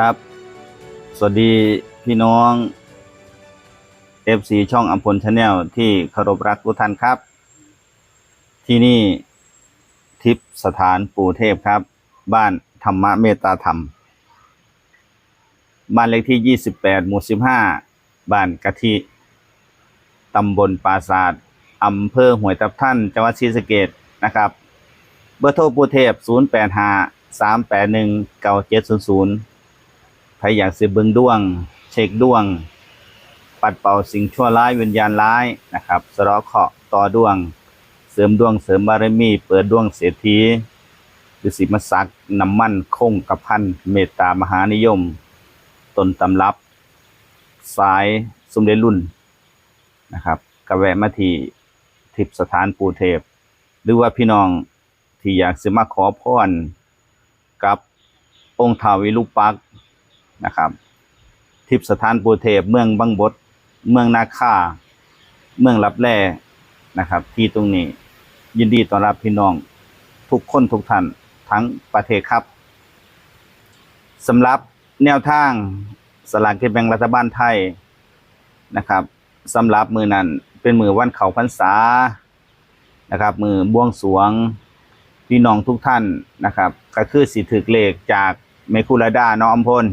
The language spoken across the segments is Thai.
ครับ สวัสดีพี่น้อง FC ช่องอัมพลชาแนลที่เคารพรักทุกท่านครับ ที่นี่ทิพสถานปู่เทพครับ บ้านธรรมะเมตตาธรรม บ้านเลขที่ 28 หมู่ 15 บ้านกะทิตำบลปราศาสตร์อำเภอห้วยทับท่านจังหวัดศรีสะเกษนะครับ เบอร์โทรปู่เทพ 085 381 9700 ใครอยากสืบเบิงดวง เช็คดวง ปัดเป่าสิ่งชั่วร้ายวิญญาณร้ายนะครับสระเคาะต่อดวง เสริมดวงเสริมบารมี เปิดดวงเศรษฐีฤาษีมศักดิ์น้ำมันคงกระพันเมตตามหานิยมต้นตำรับ สายสมเด็จรุ่นนะครับกระแวะมาที่ทิพสถานปูเทพ หรือว่าพี่น้องที่อยากจะมาขอพรกับองค์ท้าววิรูปักษ นะครับทิพยสถานปูเทพเมืองบังบดเมืองนาคาเมืองลับแลนะครับ ที่ตรงนี้ยินดีต้อนรับพี่น้องทุกคนทุกท่านทั้งประเทศครับสำหรับแนวทางสลากกินแบ่งรัฐบาลไทยนะครับสำหรับมือนั้นเป็นมือวันเขาพรรษานะครับ มือบวงสวงพี่น้องทุกท่านนะครับ ก็คือสิถึกเลขจากเมคุลดาน้องอมพล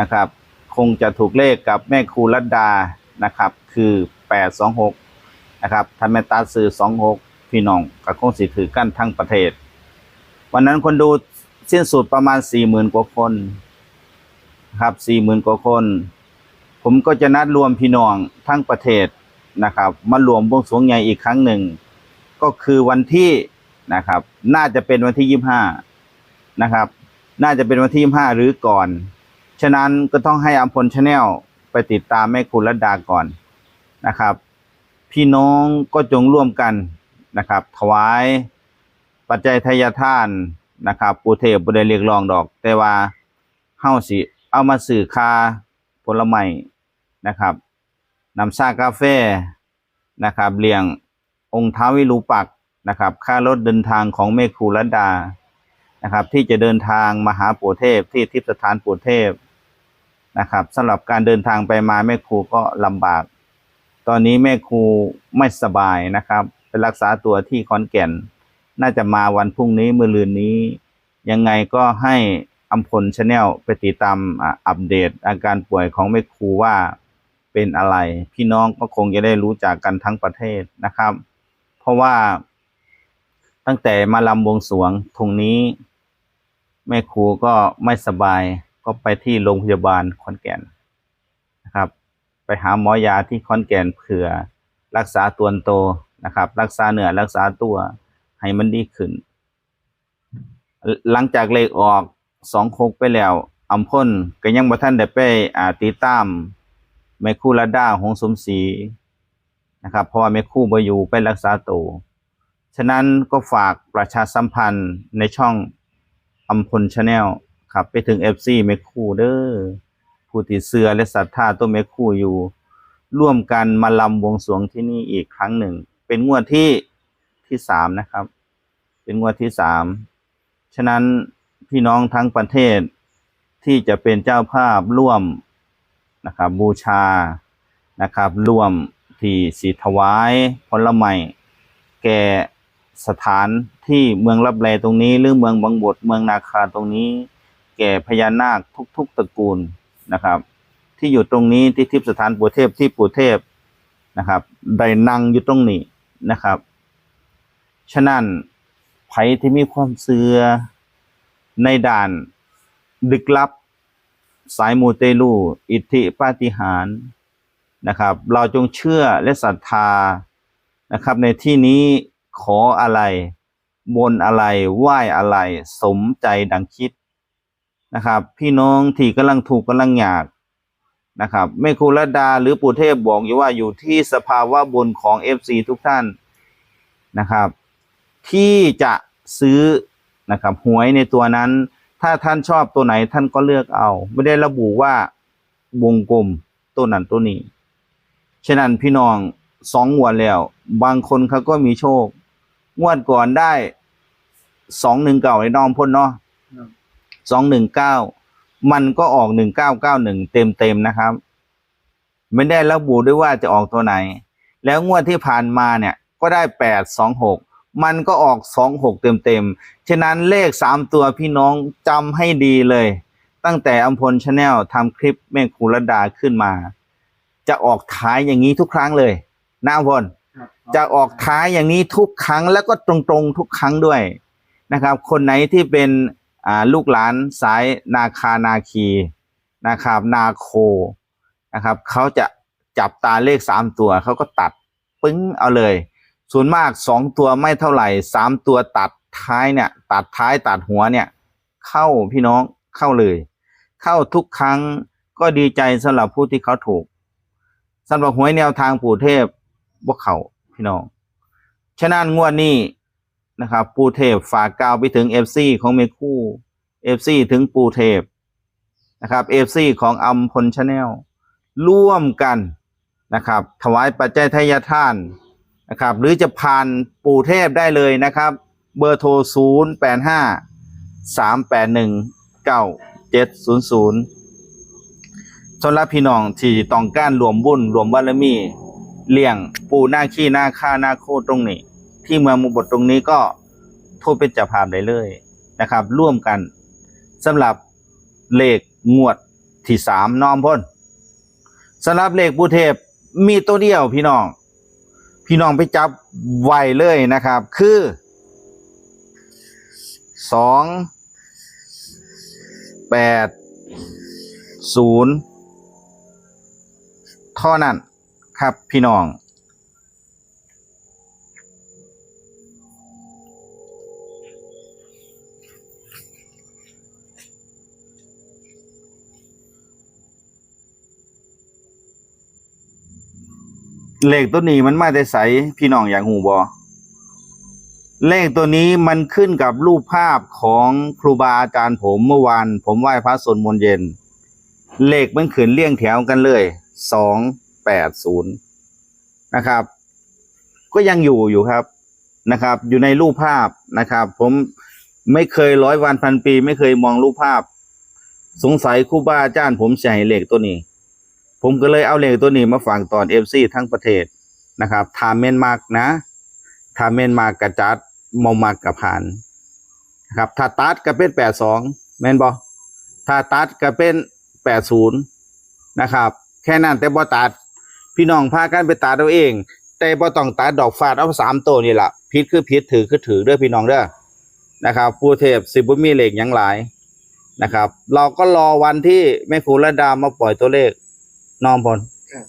นะครับ คงจะถูกเลขกับแม่ครูรัตดานะครับ คือ 826 นะครับท่านแม่ตาสื่อ26 พี่น้องก็คงสิถือกันทั้งประเทศ วันนั้นคนดูสิ้นสุดประมาณ 40,000 กว่าคนครับ 40,000 กว่าคน ผมก็จะนัดรวมพี่น้องทั้งประเทศนะครับ มารวมบวงสรวงใหญ่อีกครั้งหนึ่ง ก็คือวันที่นะครับ น่าจะเป็นวันที่ 25 นะครับ น่าจะเป็นวันที่ 25 หรือก่อน ฉะนั้นก็ต้องให้อัมพลชาแนลไปติดตามแม่คุณรัตดาก่อนนะครับ พี่น้องก็จงร่วมกันนะครับ ถวายปัจจัยทายทานนะครับปูเทพบ่ได้เรียกร้องดอก แต่ว่าเฮาสิเอามาสื่อคาผลไม้นะครับนำซากาแฟนะครับเลี้ยงองค์ท้าวิรูปักษ์นะครับ ค่ารถเดินทางของแม่ครูรัดานะครับ ที่จะเดินทางมาหาปู่เทพที่ทิพยสถานปู่เทพ นะครับสำหรับการเดินทางไปมาแม่ครูก็ลำบาก ตอนนี้แม่ครูไม่สบายนะครับไปรักษาตัวที่ขอนแก่น น่าจะมาวันพรุ่งนี้มือลืนนี้ ยังไงก็ให้อัมพลชาแนลไปติดตามอัปเดตอาการป่วยของแม่ครูว่าเป็นอะไร พี่น้องก็คงจะได้รู้จักกันทั้งประเทศนะครับ เพราะว่าตั้งแต่มาลำบวงสวงตรงนี้ แม่ครูก็ไม่สบาย ก็ไปที่โรงพยาบาลขอนแก่นนะครับ ไปหาหมอยาที่ขอนแก่นเผื่อรักษาตัวโตนะครับ รักษาเหนือรักษาตัวให้มันดีขึ้น หลังจากเลขออกสองโคกไปแล้วอำพ่นก็ยังบ่ท่านได้ไปอ่าติดตามแม่ครูระดาหงสมศรีนะครับเพราะว่าแม่ครูบ่อยู่ไปรักษาตัวฉะนั้นก็ฝากประชาสัมพันธ์ในช่องอัมพลชาแนล ครับไปถึง FC เมคูเด้อผู้ที่เสือและศรัทธาตัวเมคูอยู่ ร่วมกันมาลำวงสวงที่นี่อีกครั้งหนึ่ง เป็นงวดที่ที่สามนะครับ เป็นงวดที่สามฉะนั้นพี่น้องทั้งประเทศที่จะเป็นเจ้าภาพร่วมนะครับบูชานะครับร่วมที่สีถวายผลไม้แก่สถานที่เมืองรับแลตรงนี้ หรือเมืองบางบทเมืองนาคาตรงนี้ แก่พญานาคทุกๆตระกูลนะครับ ที่อยู่ตรงนี้ที่ทิพสถานปู่เทพที่ปู่เทพนะครับได้นั่งอยู่ตรงนี้นะครับ ฉะนั้นไผที่มีความเสื่อในด่านลึกลับ สายมูเตลูอิทธิปาฏิหารนะครับ เราจงเชื่อและศรัทธานะครับ ในที่นี้ขออะไร บนอะไรไหว้อะไร สมใจดังคิด นะครับ พี่น้องที่กำลังถูกข์กำลังอยากนะครับแม่ครูรดาหรือปู่เทพบอกอยู่ว่าอยู่ที่สภาวะบุญของเอฟซีทุกท่านนะครับ ที่จะซื้อนะครับหวยในตัวนั้น ถ้าท่านชอบตัวไหนท่านก็เลือกเอา ไม่ได้ระบุว่าวงกลมตัวนั้นตัวนี้ ฉะนั้นพี่น้องสองงวดแล้ว บางคนเขาก็มีโชค งวดก่อนได้สองหนึ่งเก่าไอ้น้องพ่นเนาะ ครับสองหนึ่งเก้ามันก็ออกหนึ่งเก้าเก้าหนึ่งเต็มเต็มๆนะครับ ไม่ได้ระบุด้วยว่าจะออกตัวไหน แล้วงวดที่ผ่านมาเนี่ยก็ได้แปดสองหกมันก็ออกสองหกเต็มเต็มๆฉะนั้นเลขสามตัวพี่น้องจำให้ดีเลย ตั้งแต่อัมพลชาแนลทำคลิปแม่ครูรดาขึ้นมา จะออกท้ายอย่างนี้ทุกครั้งเลยนะอัมพลครับจะออกท้ายอย่างนี้ทุกครั้งแล้วก็ตรงๆทุกครั้งด้วยนะครับ คนไหนที่เป็นอ่า ลูกหลานสายนาคานาคีนะครับนาโคนะครับเขาจะจับตาเลขสามตัวเขาก็ตัดปึ้งเอาเลย ส่วนมากสองตัวไม่เท่าไหร่สามตัวตัดท้ายเนี่ยตัดท้ายตัดหัวเนี่ยเข้าพี่น้องเข้าเลย เข้าทุกครั้งก็ดีใจสำหรับผู้ที่เขาถูกสำหรับหวยแนวทางปู่เทพพวกเขาพี่น้องฉะนั้นงวดนี้ นะครับปูเทพฝากกล่าวไปถึงเอฟซีของเมคู่เอฟซีถึงปูเทพนะครับเอฟซีของอัมพลชาแนลร่วมกันนะครับ ถวายปัจจัยทายทานนะครับ หรือจะผ่านปูเทพได้เลยนะครับ เบอร์โทร 0 8 5 3 8 1 9 7 0 0สำหรับพี่น้องที่ต้องการรวมบุญรวมบารมีเลี่ยงปูหน้าขี้หน้าค่าหน้าโคตรงนี้ ที่เมืองมุบทตรงนี้ก็โทรเป็นเจับภาพได้เลยนะครับ ร่วมกันสำหรับเลขงวดที่สามน้อมพ้นสำหรับเลขบูเทพมีตัวเดียวพี่น้อง พี่น้องไปจับไวเลยนะครับ คือสองแปดศูนย์ท่านั้นครับพี่น้อง เลขตัวนี้มันมาแต่ใสพี่น้องอยากหูบอเลขตัวนี้มันขึ้นกับรูปภาพของครูบาอาจารย์ผมเมื่อวานผมไหว้พระสวดมนเย็น เลขมันขึ้นเรียงแถวกันเลยสองแปดศูนย์นะครับ ก็ยังอยู่อยู่ครับนะครับ อยู่ในรูปภาพนะครับ ผมไม่เคยร้อยวันพันปี ไม่เคยมองรูปภาพ สงสัยครูบาอาจารย์ผมให้เลขตัวนี้ ผมก็เลยเอาเลขตัวนี้มาฝากตอนเอฟซีทั้งประเทศนะครับทาเมนมากนะทาเมนมากกระจัดมอมากกระผ่านนะครับถ้าตัดก็เป็นแปดสองแมนบอถ้าตัดก็เป็นแปดศูนย์นะครับ แค่นั้นแต่บ่ตัด พี่น้องพากันไปตัดเอาเอง แต่บ่ต้องตัดดอกฟาดเอาสามตัวนี่แหละพิษคือพิษถือคือถือเด้อพี่น้องเด้อนะครับผู้เทพสิบุมีเหล็กยังหลายนะครับ เราก็รอวันที่แม่ครูระดามาปล่อยตัวเลข น้องพลครับ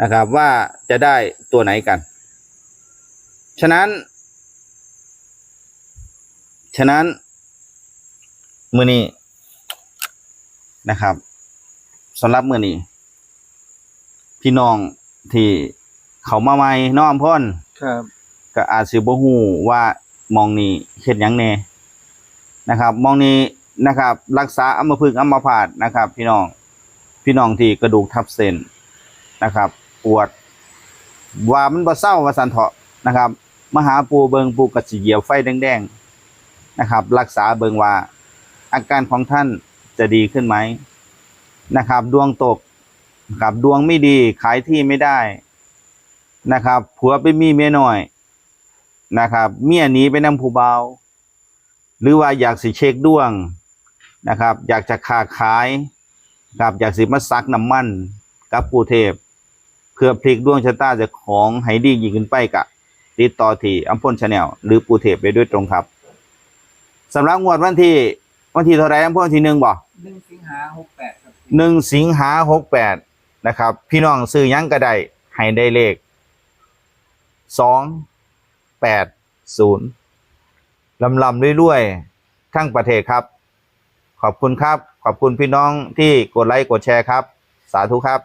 นะครับ ว่าจะได้ตัวไหนกัน ฉะนั้น ฉะนั้น มือนี้นะครับสำหรับมือนี้ พี่น้องที่เขามาใหม่น้องพ่นครับ ก็อาจสิบ่ฮู้ว่ามองนี้เฮ็ดหยังแน่นะครับ มองนี้นะครับ รักษาอัมพฤกษ์อัมพาตนะครับ พี่น้อง พี่น้องที่กระดูกทับเส้นนะครับ ปวดว่ามันบ่เศร้าว่าสันเถาะนะครับ มหาปูเบิงปูกระสิเหยียวไฟแดงๆนะครับ รักษาเบิงว่า อาการของท่านจะดีขึ้นไหมนะครับ ดวงตกนะครับดวงไม่ดีขายที่ไม่ได้นะครับผัวไปมีเมียหน้อยนะครับ เมียหนีไปนำผู้เบา หรือว่าอยากสิเช็คดวงนะครับ อยากจะค้าขาย ครับอยากสิมาซักน้ำมันกับปูเทพ เพื่อพลิกดวงชะตาเจากของให้ดียิ่งขึ้นไปกะติดต่อที่อัมพลชาแนลหรือปูเทพไปด้วยตรงครับสำหรับงวดวันที่วันที่เท่าไหรอัมพลที่หนึ่งบ่หนึ่งสิงหาหกแปดครับหนึ่งสิงหาหกแปดนะครับ พี่น้องซื้อหยังก็ได้ให้ได้เลขสองแปดศูนย์ลำลำๆรวยๆทั้งประเทศครับ ขอบคุณครับ ขอบคุณพี่น้องที่กดไลค์กดแชร์ครับ สาธุครับ